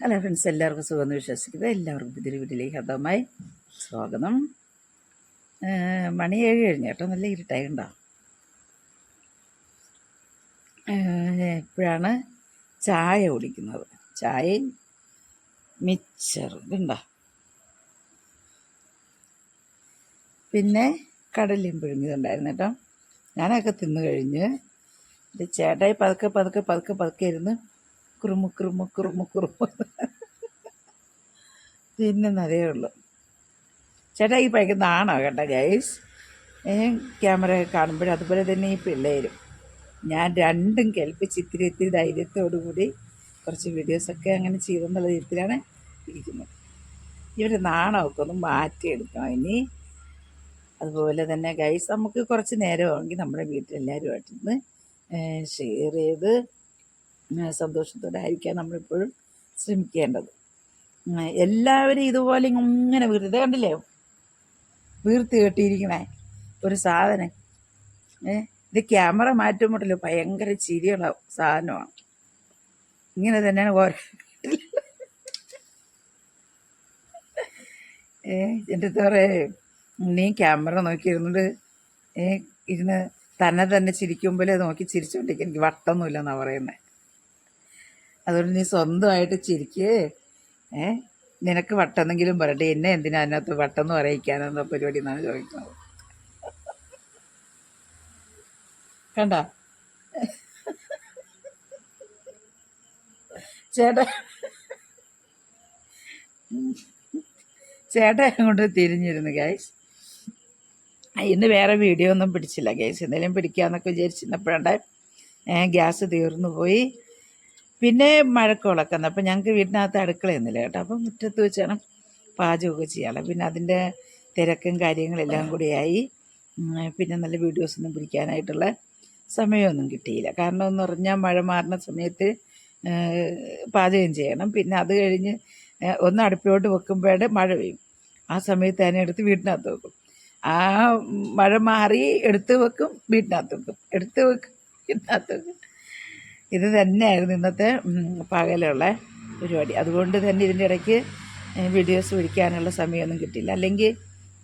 Hello friends എല്ലാവർക്കും സുഖമെന്ന് വിശ്വസിക്കുന്നത് എല്ലാവർക്കും പുതിയൊരു വീട്ടിലേക്ക് ഹതമായി സ്വാഗതം. മണി ഏഴ് കഴിഞ്ഞു കേട്ടോ. നല്ല ഇരുട്ടായി ഉണ്ടോ ഇപ്പോഴാണ് ചായ കുടിക്കുന്നത്. ചായയും മിച്ചർ ഇതുണ്ടോ പിന്നെ കടലയും പിഴുങ്ങിയതുണ്ടായിരുന്നു കേട്ടോ. ഞാനൊക്കെ തിന്നു കഴിഞ്ഞ്. ചേട്ടായി പതുക്കെ പതുക്കെ പതുക്കെ പതുക്കെ ഇരുന്ന് കുറുമു കുറുമു കുറുമു കുറുമു. ഉള്ളൂ. ചേട്ടാ ഈ പഴിക്കുന്ന ആണോ കേട്ടോ ഗൈസ് ക്യാമറ കാണുമ്പോഴും അതുപോലെ തന്നെ ഈ പിള്ളേരും. ഞാൻ രണ്ടും കേൾപ്പിച്ച് ഇത്തിരി ഇത്തിരി ധൈര്യത്തോടു കൂടി കുറച്ച് വീഡിയോസൊക്കെ അങ്ങനെ ചെയ്തെന്നുള്ള രീതിയിലാണ് ഇരിക്കുന്നത്. ഇവരുടെ നാണമൊക്കെ ഒന്ന് മാറ്റിയെടുക്കണം ഇനി. അതുപോലെ തന്നെ ഗൈസ് നമുക്ക് കുറച്ച് നേരമാണെങ്കിൽ നമ്മുടെ വീട്ടിലെല്ലാവരുമായിട്ടിരുന്ന് ഷെയർ ചെയ്ത് സന്തോഷത്തോടെ ആയിരിക്കാൻ നമ്മളിപ്പോഴും ശ്രമിക്കേണ്ടത്. എല്ലാവരും ഇതുപോലെ ഇങ്ങനെ വീർത്ത് കണ്ടില്ലേ? വീർത്തി കെട്ടിയിരിക്കണേ ഒരു സാധനം. ഏ ഇത് ക്യാമറ മാറ്റുമ്പോട്ടല്ലോ ഭയങ്കര ചിരിയുള്ള സാധനമാണ്. ഇങ്ങനെ തന്നെയാണ് ഓരോ ഏ എന്റെ തോറെ നീ ക്യാമറ നോക്കിയിരുന്നുണ്ട്. ഏ ഇരുന്ന് തന്നെ തന്നെ ചിരിക്കുമ്പോഴേ നോക്കി ചിരിച്ചുകൊണ്ടിരിക്കും എനിക്ക് വട്ടൊന്നുമില്ലെന്നാണ് പറയുന്നത് അതുകൊണ്ട് നീ സ്വന്തമായിട്ട് ചിരിക്കേ. ഏ? നിനക്ക് വട്ടെന്നെങ്കിലും പറയട്ടെ. എന്നെ എന്തിനാ അതിനകത്ത് വട്ടെന്ന് പറയിക്കാനെന്ന പരിപാടി എന്നാണ് ചോദിക്കുന്നത്. കണ്ട? ചേട്ടാ. ചേട്ടാ അങ്ങോട്ട് തിരിഞ്ഞിരുന്നു ഗൈസ് ഇന്ന് വേറെ വീഡിയോ ഒന്നും പിടിച്ചില്ല ഗൈസ് എന്തെങ്കിലും പിടിക്കാന്നൊക്കെ വിചാരിച്ചിരുന്നപ്പോഴാണ്ട് ഗ്യാസ് തീർന്നു പോയി. പിന്നെ മഴക്കോളൊക്കെ വന്നു. അപ്പം ഞങ്ങൾക്ക് വീടിനകത്ത് അടുക്കളയൊന്നുമില്ല കേട്ടോ. അപ്പം മുറ്റത്ത് വെച്ചാണ് പാചകമൊക്കെ ചെയ്യാനുള്ളത് പിന്നെ അതിന്റെ തിരക്കും കാര്യങ്ങളെല്ലാം കൂടിയായി പിന്നെ നല്ല വീഡിയോസൊന്നും പിടിക്കാനായിട്ടുള്ള സമയമൊന്നും കിട്ടിയില്ല. കാരണം എന്ന് പറഞ്ഞാൽ മഴ മാറുന്ന സമയത്ത് പാചകം ചെയ്യണം. പിന്നെ അത് കഴിഞ്ഞ് ഒന്ന് അടുപ്പിലോട്ട് വെക്കുമ്പോഴേ മഴ പെയ്യും. ആ സമയത്ത് തന്നെ എടുത്ത് വീട്ടിനകത്ത് വെക്കും. ആ മഴ മാറി എടുത്ത് വെക്കും വീട്ടിനകത്ത് വെക്കും. എടുത്ത് വെക്കും വീട്ടിനകത്ത് വെക്കും. ഇത് തന്നെയായിരുന്നു ഇന്നത്തെ പകലുള്ള പരിപാടി. അതുകൊണ്ട് തന്നെ ഇതിന്റെ ഇടയ്ക്ക് വീഡിയോസ് പിടിക്കാനുള്ള സമയമൊന്നും കിട്ടില്ല അല്ലെങ്കിൽ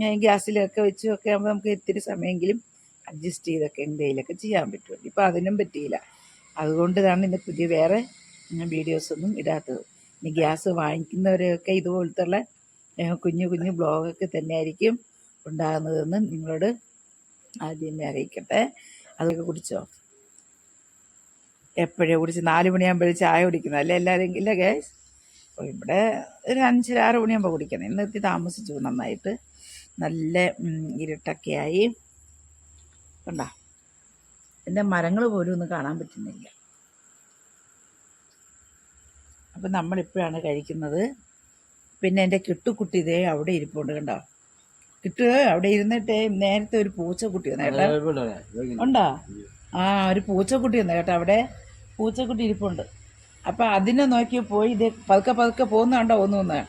ഞാൻ ഗ്യാസിലൊക്കെ വെച്ച് ഒക്കെ ആകുമ്പോൾ നമുക്ക് ഇത്തിരി സമയമെങ്കിലും അഡ്ജസ്റ്റ് ചെയ്തൊക്കെ എന്തെങ്കിലുമൊക്കെ ചെയ്യാൻ പറ്റുമല്ലോ ഇപ്പോൾ അതിനും പറ്റിയില്ല. അതുകൊണ്ട് തന്നെ ഇന്ന് പുതിയ വേറെ വീഡിയോസൊന്നും ഇടാത്തത്. ഇനി ഗ്യാസ് വാങ്ങിക്കുന്നവരെയൊക്കെ ഇതുപോലത്തുള്ള കുഞ്ഞു കുഞ്ഞു ബ്ലോഗൊക്കെ തന്നെയായിരിക്കും ഉണ്ടാകുന്നതെന്ന് നിങ്ങളോട് ആദ്യമേ അറിയിക്കട്ടെ. അതൊക്കെ കുടിച്ചോ? എപ്പോഴേ കുടിച്ച് നാല് മണിയാകുമ്പോഴേ ചായ കുടിക്കുന്നത് അല്ലേ എല്ലാവരും ഇല്ല ഗ്യാസ് അപ്പോൾ ഇവിടെ ഒരു അഞ്ചര ആറ് മണിയാകുമ്പോൾ കുടിക്കണം ഇന്ന് എത്തി താമസിച്ചു. നന്നായിട്ട് നല്ല ഇരുട്ടൊക്കെയായി. ഇരുട്ടൊക്കെ ആയി കണ്ടോ? എന്റെ മരങ്ങൾ പോലും ഒന്നും കാണാൻ പറ്റുന്നില്ല. അപ്പം നമ്മളിപ്പോഴാണ് കഴിക്കുന്നത്. പിന്നെ എന്റെ കിട്ടുക്കുട്ടി ഇതേ അവിടെ ഇരിപ്പുണ്ട് കണ്ടോ? കിട്ടു അവിടെ ഇരുന്നിട്ട് നേരത്തെ ഒരു പൂച്ചക്കുട്ടി വന്നേട്ടാ ഉണ്ടോ? ആ ഒരു പൂച്ചക്കുട്ടി വന്നേട്ടാ കേട്ടോ അവിടെ. പൂച്ചക്കുട്ടി ഇരിപ്പുണ്ട് അപ്പോൾ അതിനെ നോക്കി പോയി ഇത് പതുക്കെ പതുക്കെ പോകുന്നുണ്ടോ കണ്ടോ ഒന്ന്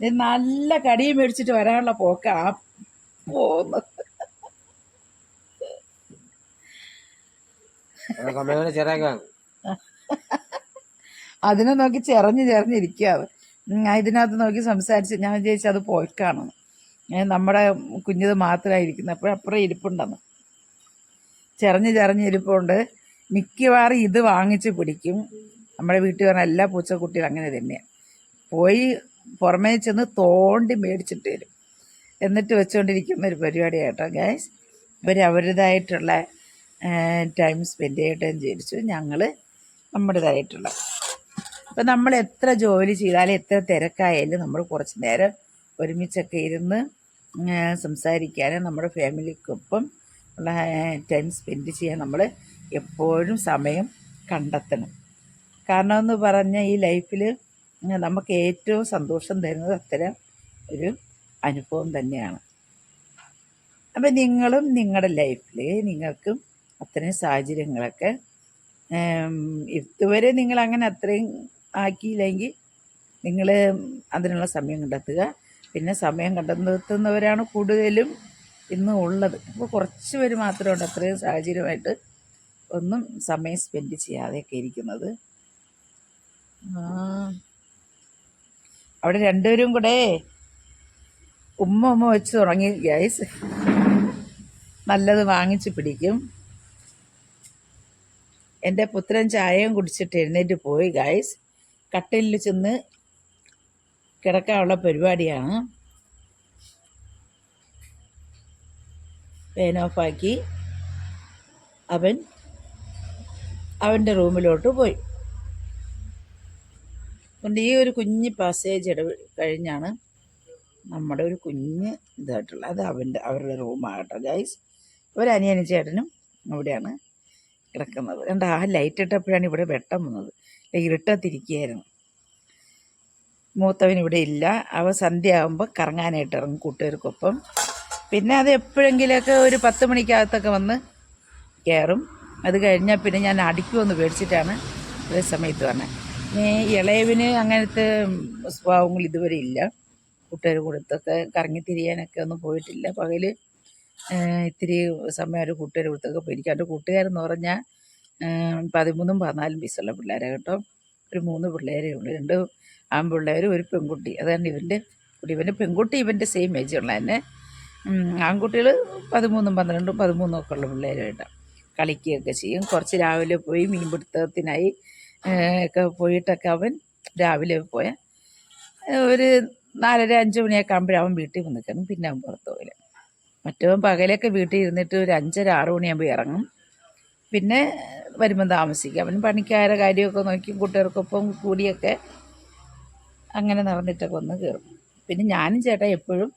ഇത് നല്ല കടിയും മേടിച്ചിട്ട് വരാനുള്ള പോക്ക. ആ പോകുന്നത് അതിനെ നോക്കി ചെറഞ്ഞ് ചെറഞ്ഞിരിക്കുകയാണ് ഞാൻ ഇതിനകത്ത് നോക്കി സംസാരിച്ച് ഞാൻ വിചാരിച്ചു അത് പോയിക്കാണെന്ന് നമ്മുടെ കുഞ്ഞത് മാത്രമായിരിക്കുന്നത് അപ്പോഴപ്പുറം ഇരിപ്പുണ്ടെന്ന്. ചെറഞ്ഞ് ചെറഞ്ഞ് ഇരിപ്പുണ്ട്. മിക്കവാറും ഇത് വാങ്ങിച്ച് പിടിക്കും. നമ്മുടെ വീട്ടിൽ പറഞ്ഞ എല്ലാ പൂച്ചക്കുട്ടികളും അങ്ങനെ തന്നെയാണ് പോയി പുറമേ ചെന്ന് തോണ്ടി മേടിച്ചിട്ട് വരും. എന്നിട്ട് വെച്ചുകൊണ്ടിരിക്കുന്ന ഒരു പരിപാടിയായിട്ടോ ഗൈസ് ഇവർ അവരുടേതായിട്ടുള്ള ടൈം സ്പെൻഡ് ചെയ്യട്ടെ എന്ന് വിചാരിച്ചു ഞങ്ങൾ നമ്മുടേതായിട്ടുള്ള. അപ്പം നമ്മൾ എത്ര ജോലി ചെയ്താലും എത്ര തിരക്കായാലും നമ്മൾ കുറച്ച് നേരം ഒരുമിച്ചൊക്കെ ഇരുന്ന് സംസാരിക്കാനും നമ്മുടെ ഫാമിലിക്കൊപ്പം ഉള്ള ടൈം സ്പെൻഡ് ചെയ്യാൻ നമ്മൾ എപ്പോഴും സമയം കണ്ടെത്തണം. കാരണം എന്ന് പറഞ്ഞാൽ ഈ ലൈഫിൽ നമുക്ക് ഏറ്റവും സന്തോഷം തരുന്നത് അത്തരം ഒരു അനുഭവം തന്നെയാണ്. അപ്പം നിങ്ങളും നിങ്ങളുടെ ലൈഫിൽ നിങ്ങൾക്കും അത്തരം സാഹചര്യങ്ങളൊക്കെ ഇതുവരെ നിങ്ങൾ അങ്ങനെ അത്രയും ആക്കിയില്ലെങ്കിൽ നിങ്ങൾ അതിനുള്ള സമയം കണ്ടെത്തുക. പിന്നെ സമയം കണ്ടെത്തുന്നവരാണ് കൂടുതലും ഇന്ന് ഉള്ളത്. അപ്പോൾ കുറച്ച് പേര് മാത്രമുണ്ട് അത്രയും സാഹചര്യമായിട്ട് ഒന്നും സമയം സ്പെൻഡ് ചെയ്യാതെയൊക്കെ ഇരിക്കുന്നത്. അവിടെ രണ്ടുപേരും കൂടെ ഉമ്മ ഉമ്മ വെച്ച് തുടങ്ങി ഗ്യാസ് നല്ലത് വാങ്ങിച്ച് പിടിക്കും. എന്റെ പുത്രൻ ചായയും കുടിച്ചിട്ട് എഴുന്നേറ്റ് പോയി ഗായ്സ് കട്ടിലിൽ ചെന്ന് കിടക്കാനുള്ള പരിപാടിയാണ്. പേൻ ഓഫാക്കി അവൻ അവന്റെ റൂമിലോട്ട് പോയി. അതുകൊണ്ട് ഈ ഒരു കുഞ്ഞ് പാസേജ് ഇട കഴിഞ്ഞാണ് നമ്മുടെ ഒരു കുഞ്ഞ് ഇതായിട്ടുള്ളത്. അത് അവന്റെ അവരുടെ റൂമാകട്ടെ. ഗൈസ് ഒരനിയനും ചേട്ടനും അവിടെയാണ് കിടക്കുന്നത്. കണ്ട ആ ലൈറ്റ് ഇട്ടപ്പോഴാണ് ഇവിടെ വെട്ടം വന്നത്. ഇരുട്ടത്തിരിക്കുകയായിരുന്നു. മൂത്തവൻ ഇവിടെ ഇല്ല. അവ സന്ധ്യ ആകുമ്പോൾ കറങ്ങാനായിട്ട് ഇറങ്ങും കൂട്ടുകാർക്കൊപ്പം. പിന്നെ അത് എപ്പോഴെങ്കിലുമൊക്കെ ഒരു പത്ത് മണിക്കകത്തൊക്കെ വന്ന് കയറും. അത് കഴിഞ്ഞാൽ പിന്നെ ഞാൻ അടിക്കുമെന്ന് പേടിച്ചിട്ടാണ് അതേ സമയത്ത് പറഞ്ഞത് ഇനി ഇളയവിന് അങ്ങനത്തെ സ്വഭാവങ്ങൾ ഇതുവരെ ഇല്ല. കൂട്ടുകാർ കൊടുത്തൊക്കെ കറങ്ങിത്തിരിയാനൊക്കെ ഒന്നും പോയിട്ടില്ല. പകൽ ഇത്തിരി സമയം ഒരു കൂട്ടുകാർ കൊടുത്തൊക്കെ എനിക്ക് എന്റെ കൂട്ടുകാരെന്ന് പറഞ്ഞാൽ പതിമൂന്നും പതിനാലും വയസ്സുള്ള പിള്ളേരെ കേട്ടോ. ഒരു മൂന്ന് പിള്ളേരേ ഉള്ളൂ. രണ്ട് ആൺപിള്ളേരും ഒരു പെൺകുട്ടി. അതാണ് ഇവന്റെ കുട്ടി. ഇവന്റെ പെൺകുട്ടി ഇവന്റെ സെയിം ഏജ് ഉള്ള തന്നെ. ആൺകുട്ടികൾ പതിമൂന്നും പന്ത്രണ്ടും പതിമൂന്നും ഒക്കെ ഉള്ള പിള്ളേരുമായിട്ടാണ് കളിക്കുകയൊക്കെ ചെയ്യും. കുറച്ച് രാവിലെ പോയി മീൻപിടുത്തത്തിനായി ഒക്കെ പോയിട്ടൊക്കെ അവൻ രാവിലെ പോയ ഒരു നാലര അഞ്ച് മണിയൊക്കെ ആകുമ്പോഴവൻ അവൻ വീട്ടിൽ വന്ന് നിൽക്കണം പിന്നെ അവൻ പുറത്ത് പോയില്ല. മറ്റവൻ പകലൊക്കെ വീട്ടിൽ ഇരുന്നിട്ട് ഒരു അഞ്ചര ആറ് മണിയാകുമ്പോൾ ഇറങ്ങും. പിന്നെ വരുമ്പം താമസിക്കും. അവൻ പണിക്കാരെ കാര്യമൊക്കെ നോക്കി കൂട്ടുകാർക്കൊപ്പം കൂടിയൊക്കെ അങ്ങനെ നടന്നിട്ടൊക്കെ ഒന്ന് കയറും. പിന്നെ ഞാനും ചേട്ടാ എപ്പോഴും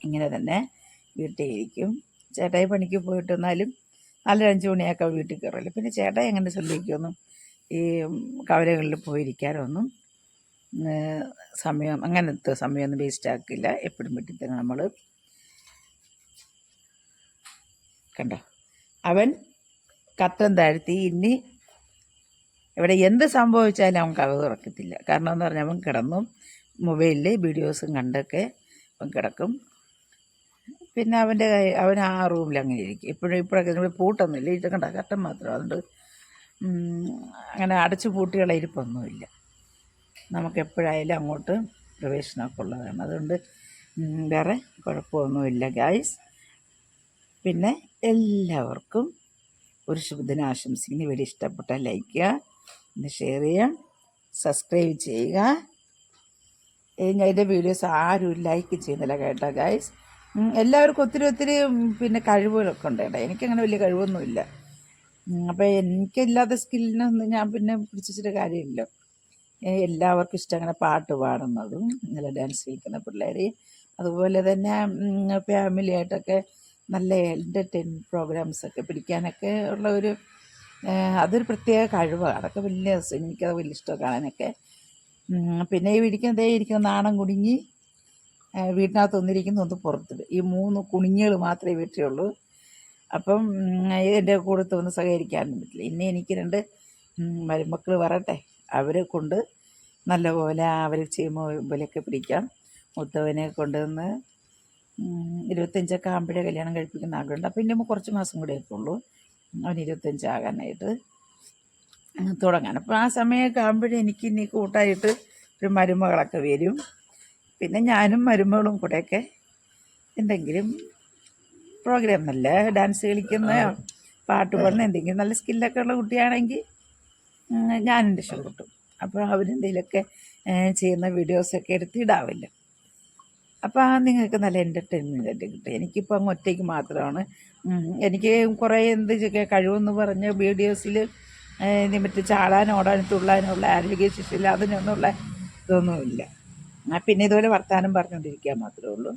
ഇങ്ങനെ തന്നെ വീട്ടിൽ ഇരിക്കും ചേട്ടായി പണിക്ക് പോയിട്ട് വന്നാലും നാലര അഞ്ച് മണിയൊക്കെ വീട്ടിൽ കയറുമല്ലോ പിന്നെ ചേട്ടായി എങ്ങനെ ശ്രദ്ധിക്കുമെന്നും ഈ കവലകളിൽ പോയിരിക്കാനൊന്നും സമയം അങ്ങനത്തെ സമയമൊന്നും വേസ്റ്റ് ആക്കില്ല. എപ്പോഴും വീട്ടിൽ തന്നെ നമ്മൾ കണ്ടോ? അവൻ കത്തം താഴ്ത്തി ഇനി ഇവിടെ എന്ത് സംഭവിച്ചാലും അവൻ കഥ തുറക്കത്തില്ല. കാരണം എന്ന് പറഞ്ഞാൽ അവൻ കിടന്നു മൊബൈലിൽ വീഡിയോസും കണ്ടൊക്കെ അവൻ കിടക്കും. പിന്നെ അവന്റെ കൈ അവൻ ആ റൂമിൽ അങ്ങനെ ഇരിക്കും. ഇപ്പോഴും ഇപ്പോഴൊക്കെ നമ്മൾ പൂട്ടൊന്നുമില്ല. ഇത് കണ്ട കട്ടൻ മാത്രം. അതുകൊണ്ട് അങ്ങനെ അടച്ചു പൂട്ടിയുള്ള ഇരിപ്പൊന്നുമില്ല. നമുക്ക് എപ്പോഴായാലും അങ്ങോട്ട് പ്രവേശനമൊക്കെ ഉള്ളതാണ്. അതുകൊണ്ട് വേറെ കുഴപ്പമൊന്നുമില്ല ഗായ്സ് പിന്നെ എല്ലാവർക്കും ഒരു ശുഭദിനം ആശംസിക്കുന്ന വീഡിയോ ഇഷ്ടപ്പെട്ടാൽ ലൈക്ക് ചെയ്യുക പിന്നെ ഷെയർ ചെയ്യുക സബ്സ്ക്രൈബ് ചെയ്യുക. എന്റെ വീഡിയോസ് ആരും ലൈക്ക് ചെയ്യുന്നില്ല കേട്ടോ ഗായ്സ് എല്ലാവർക്കും ഒത്തിരി ഒത്തിരി പിന്നെ കഴിവുകളൊക്കെ ഉണ്ട് കേട്ടോ. എനിക്കങ്ങനെ വലിയ കഴിവൊന്നുമില്ല. അപ്പോൾ എനിക്കില്ലാത്ത സ്കില്ലിനൊന്നും ഞാൻ പിന്നെ പിടിച്ചിട്ട് കാര്യമില്ല. എല്ലാവർക്കും ഇഷ്ടം അങ്ങനെ പാട്ട് പാടുന്നതും നല്ല ഡാൻസ് കളിക്കുന്ന പിള്ളേർ അതുപോലെ തന്നെ ഫാമിലിയായിട്ടൊക്കെ നല്ല എന്റർടൈൻ പ്രോഗ്രാംസൊക്കെ പിടിക്കാനൊക്കെ ഉള്ള ഒരു അതൊരു പ്രത്യേക കഴിവാണ് അതൊക്കെ വലിയ എനിക്കത് വലിയ ഇഷ്ടമാണ് കാണാനൊക്കെ. പിന്നെ ഈ ഇരിക്കുന്നതേ ഇരിക്കുന്ന നാണം കുടുങ്ങി വീട്ടിനകത്ത് ഒന്നിരിക്കുന്നു ഒന്ന് പുറത്ത്. ഈ മൂന്ന് കുണിഞ്ഞുകൾ മാത്രമേ വീട്ടിലുള്ളൂ അപ്പം എന്റെ കൂടത്ത് ഒന്ന് സഹകരിക്കാനും പറ്റില്ല. ഇനി എനിക്ക് രണ്ട് മരുമക്കൾ വരട്ടെ. അവരെ കൊണ്ട് നല്ലപോലെ അവർ ചെയ്യുമ്പോൾ പോലെയൊക്കെ പിടിക്കാം. മുത്തവനെ കൊണ്ടുവന്ന് ഇരുപത്തഞ്ചൊക്കെ ആകുമ്പോഴേ കല്യാണം കഴിപ്പിക്കുന്ന ആഗ്രഹമുണ്ട് അപ്പം ഇനി കുറച്ച് മാസം കൂടെയൊക്കെ ഉള്ളൂ. അവൻ ഇരുപത്തഞ്ചാകാനായിട്ട് തുടങ്ങാൻ. അപ്പോൾ ആ സമയമൊക്കെ ആകുമ്പോഴേ എനിക്ക് ഇനി കൂട്ടായിട്ട് ഒരു മരുമകളൊക്കെ വരും. പിന്നെ ഞാനും മരുമകളും കൂടെയൊക്കെ എന്തെങ്കിലും പ്രോഗ്രാം നല്ല ഡാൻസ് കളിക്കുന്ന പാട്ട് പാടുന്ന എന്തെങ്കിലും നല്ല സ്കില്ലൊക്കെ ഉള്ള കുട്ടിയാണെങ്കിൽ ഞാൻ എന്റെ കിട്ടും. അപ്പോൾ അവരെന്തെങ്കിലുമൊക്കെ ചെയ്യുന്ന വീഡിയോസൊക്കെ എടുത്ത് ഇടാവില്ല. അപ്പോൾ ആ നിങ്ങൾക്ക് നല്ല എന്റർടൈൻമെന്റ് ആയിട്ട് കിട്ടും. എനിക്കിപ്പോൾ അങ്ങ് ഒറ്റയ്ക്ക് മാത്രമാണ്. എനിക്ക് കുറേ എന്ത് കഴിവെന്ന് പറഞ്ഞ് വീഡിയോസിൽ മറ്റേ ചാടാനോടാനും തുള്ളാനുള്ള ആരോഗ്യ ശിശില്ല അതിനൊന്നുള്ള ഇതൊന്നുമില്ല. പിന്നെ ഇതുപോലെ വർത്തമാനം പറഞ്ഞുകൊണ്ടിരിക്കാൻ മാത്രമേ ഉള്ളൂ.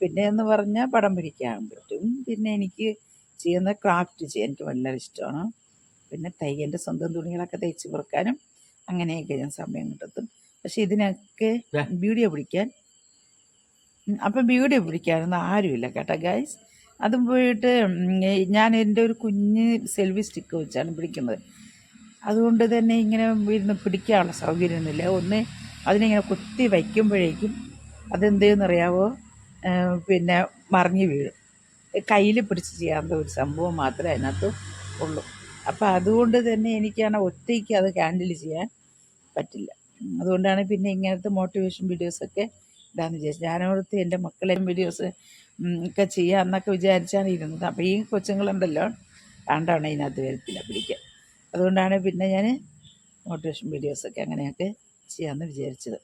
പിന്നെ എന്ന് പറഞ്ഞാൽ പടം പിടിക്കാൻ പറ്റും. പിന്നെ എനിക്ക് ചെയ്യുന്ന ക്രാഫ്റ്റ് ചെയ്യാൻ എനിക്ക് വളരെ ഇഷ്ടമാണ്. പിന്നെ തയ്യന്റെ സ്വന്തം തുണികളൊക്കെ തയ്ച്ച് കൊടുക്കാനും അങ്ങനെയൊക്കെ ഞാൻ സമയം കിട്ടത്തും. പക്ഷെ ഇതിനൊക്കെ വീഡിയോ പിടിക്കാൻ അപ്പം വീഡിയോ പിടിക്കാനൊന്നും ആരുമില്ല കേട്ടോ ഗൈസ് അതും പോയിട്ട് ഞാൻ എന്റെ ഒരു കുഞ്ഞ് സെൽഫി സ്റ്റിക്ക് വെച്ചാണ് പിടിക്കുന്നത്. അതുകൊണ്ട് തന്നെ ഇങ്ങനെ ഇരുന്ന് പിടിക്കാനുള്ള സൗകര്യമൊന്നുമില്ല. ഒന്ന് അതിനിങ്ങനെ കുത്തി വയ്ക്കുമ്പോഴേക്കും അതെന്തെന്നറിയാവോ? പിന്നെ മറിഞ്ഞ് വീഴും. കയ്യിൽ പിടിച്ച് ചെയ്യാവുന്ന ഒരു സംഭവം മാത്രമേ അതിനകത്ത് ഉള്ളൂ. അപ്പോൾ അതുകൊണ്ട് തന്നെ എനിക്കാണ് ഒറ്റയ്ക്ക് അത് ഹാൻഡിൽ ചെയ്യാൻ പറ്റില്ല. അതുകൊണ്ടാണ് പിന്നെ ഇങ്ങനത്തെ മോട്ടിവേഷൻ വീഡിയോസൊക്കെ ഇടാന്ന് വിചാരിച്ചത്. ഞാനോടത്ത് എന്റെ മക്കളെയും വീഡിയോസ് ഒക്കെ ചെയ്യാമെന്നൊക്കെ വിചാരിച്ചാണ് ഇരുന്നത്. അപ്പോൾ ഈ കൊച്ചുങ്ങളുണ്ടല്ലോ രണ്ടാണ് ഇതിനകത്ത് വരത്തില്ല പിടിക്കാൻ. അതുകൊണ്ടാണ് പിന്നെ ഞാൻ മോട്ടിവേഷൻ വീഡിയോസൊക്കെ അങ്ങനെയൊക്കെ ചെയ്യാമെന്ന് വിചാരിച്ചത്.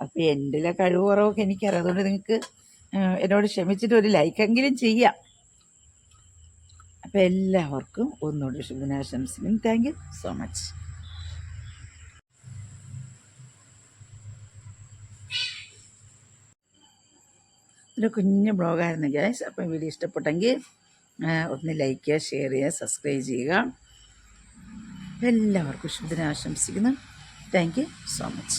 അപ്പോൾ എന്റെ കഴിവ് കുറവൊക്കെ എനിക്കറിയാം. അതുകൊണ്ട് നിങ്ങൾക്ക് എന്നോട് ക്ഷമിച്ചിട്ട് ഒരു ലൈക്കെങ്കിലും ചെയ്യാം. അപ്പോൾ എല്ലാവർക്കും ഒന്നുകൂടി ശുഭനാശംസിനും താങ്ക് യു സോ മച്ച് ഒരു കുഞ്ഞു ബ്ലോഗായിരുന്നു ഗ്യാസ് അപ്പം വീഡിയോ ഇഷ്ടപ്പെട്ടെങ്കിൽ ഒന്ന് ലൈക്ക് ചെയ്യുക ഷെയർ ചെയ്യുക സബ്സ്ക്രൈബ് ചെയ്യുക. എല്ലാവർക്കും താങ്ക് യു സോ മച്ച്